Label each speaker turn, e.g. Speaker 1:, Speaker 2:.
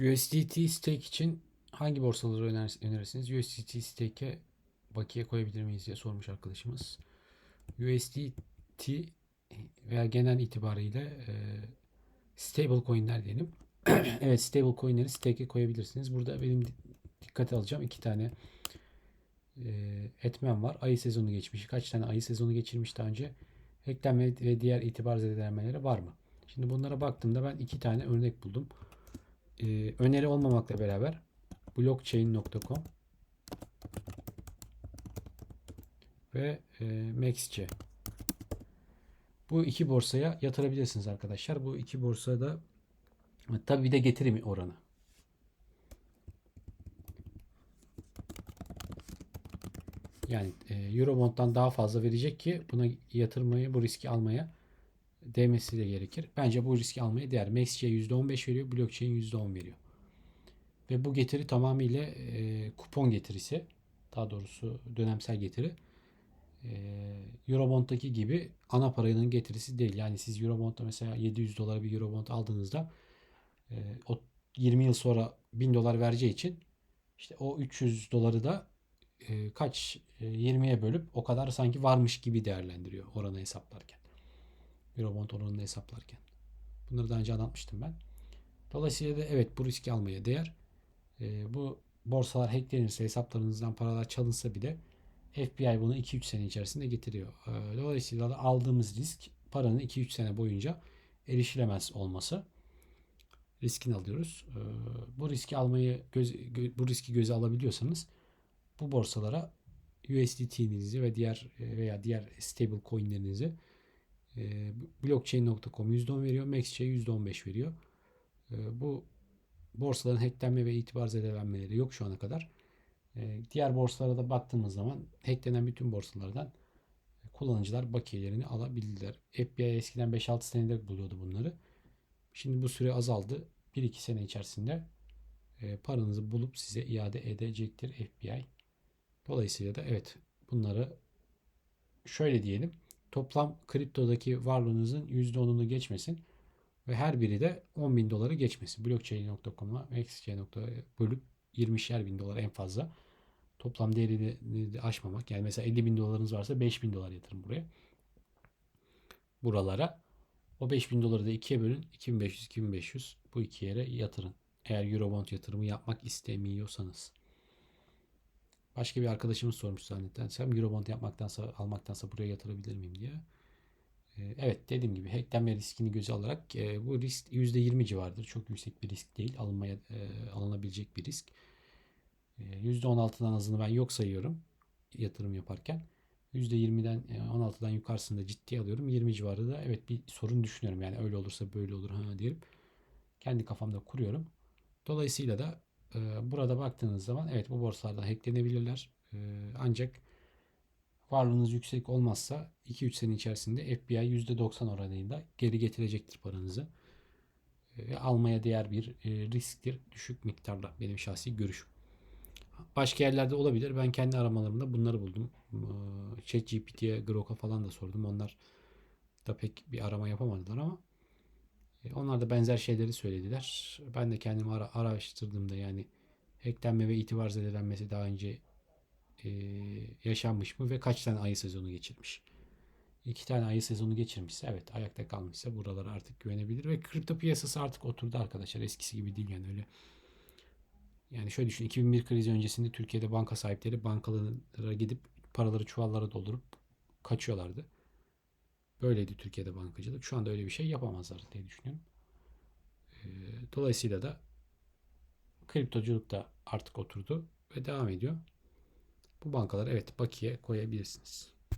Speaker 1: USDT stake için hangi borsaları öner- önerirsiniz? USDT stake'e bakiye koyabilir miyiz diye sormuş arkadaşımız. USDT veya genel itibariyle e, stable coin'ler diyelim. evet stable coin'leri stake'e koyabilirsiniz. Burada benim di- dikkate alacağım iki tane e, etmen var. Ayı sezonu geçmiş. Kaç tane ayı sezonu geçirmiş daha önce? Eklem ve diğer itibar zedelenmeleri var mı? Şimdi bunlara baktığımda ben iki tane örnek buldum. Ee, öneri olmamakla beraber blockchain.com ve e, MaxC. Bu iki borsaya yatırabilirsiniz arkadaşlar. Bu iki borsada tabii bir de getirim oranı. Yani e, Eurobond'dan daha fazla verecek ki buna yatırmayı, bu riski almaya değmesi de gerekir. Bence bu riski almaya değer. MaxC %15 veriyor, Blockchain %10 veriyor. Ve bu getiri tamamıyla e, kupon getirisi. Daha doğrusu dönemsel getiri. E, Eurobond'daki gibi ana paranın getirisi değil. Yani siz Eurobond'da mesela 700 dolara bir Eurobond aldığınızda e, o 20 yıl sonra 1000 dolar vereceği için işte o 300 doları da e, kaç e, 20'ye bölüp o kadar sanki varmış gibi değerlendiriyor oranı hesaplarken. Eurobond oranını hesaplarken. Bunları daha önce anlatmıştım ben. Dolayısıyla da evet bu riski almaya değer. E, bu borsalar hacklenirse hesaplarınızdan paralar çalınsa bile FBI bunu 2-3 sene içerisinde getiriyor. E, dolayısıyla da aldığımız risk paranın 2-3 sene boyunca erişilemez olması. Riskini alıyoruz. E, bu riski almayı göz, gö, bu riski göze alabiliyorsanız bu borsalara USDT'nizi ve diğer veya diğer stable coin'lerinizi e, blockchain.com %10 veriyor. MaxC %15 veriyor. E, bu borsaların hacklenme ve itibar zedelenmeleri yok şu ana kadar. E, diğer borsalara da baktığımız zaman hacklenen bütün borsalardan kullanıcılar bakiyelerini alabildiler. FBI eskiden 5-6 senede buluyordu bunları. Şimdi bu süre azaldı. 1-2 sene içerisinde e, paranızı bulup size iade edecektir FBI. Dolayısıyla da evet bunları şöyle diyelim. Toplam kriptodaki varlığınızın %10'unu geçmesin ve her biri de 10 bin doları geçmesin. Blockchain.com'a bölüp 20'şer bin dolar en fazla. Toplam değerini de aşmamak. Yani mesela 50 bin dolarınız varsa 5 bin dolar yatırın buraya. Buralara. O 5 bin doları da ikiye bölün. 2500-2500 bu iki yere yatırın. Eğer Eurobond yatırımı yapmak istemiyorsanız. Başka bir arkadaşımız sormuş zannedersem Eurobond yapmaktansa almaktansa buraya yatırabilir miyim diye. Ee, evet dediğim gibi hacklenme riskini göze alarak e, bu risk %20 civarıdır. Çok yüksek bir risk değil. Alınmaya e, alınabilecek bir risk. E, %16'dan azını ben yok sayıyorum yatırım yaparken. %20'den 16'dan yukarısını da ciddiye alıyorum. 20 civarı da evet bir sorun düşünüyorum. Yani öyle olursa böyle olur ha diyelim. Kendi kafamda kuruyorum. Dolayısıyla da burada baktığınız zaman evet bu borsalardan hacklenebilirler. Ancak varlığınız yüksek olmazsa 2-3 sene içerisinde FBI %90 oranında geri getirecektir paranızı. Almaya değer bir risktir. Düşük miktarda benim şahsi görüşüm. Başka yerlerde olabilir. Ben kendi aramalarımda bunları buldum. ChatGPT'ye, Grok'a falan da sordum. Onlar da pek bir arama yapamadılar ama onlar da benzer şeyleri söylediler. Ben de kendimi ara, araştırdığımda yani hacklenme ve itibar zedelenmesi daha önce e, yaşanmış mı ve kaç tane ayı sezonu geçirmiş. İki tane ayı sezonu geçirmişse evet ayakta kalmışsa buralara artık güvenebilir ve kripto piyasası artık oturdu arkadaşlar. Eskisi gibi değil yani öyle. Yani şöyle düşün 2001 krizi öncesinde Türkiye'de banka sahipleri bankalara gidip paraları çuvallara doldurup kaçıyorlardı. Böyleydi Türkiye'de bankacılık. Şu anda öyle bir şey yapamazlar diye düşünüyorum. Dolayısıyla da kriptoculuk da artık oturdu ve devam ediyor. Bu bankalara evet bakiye koyabilirsiniz.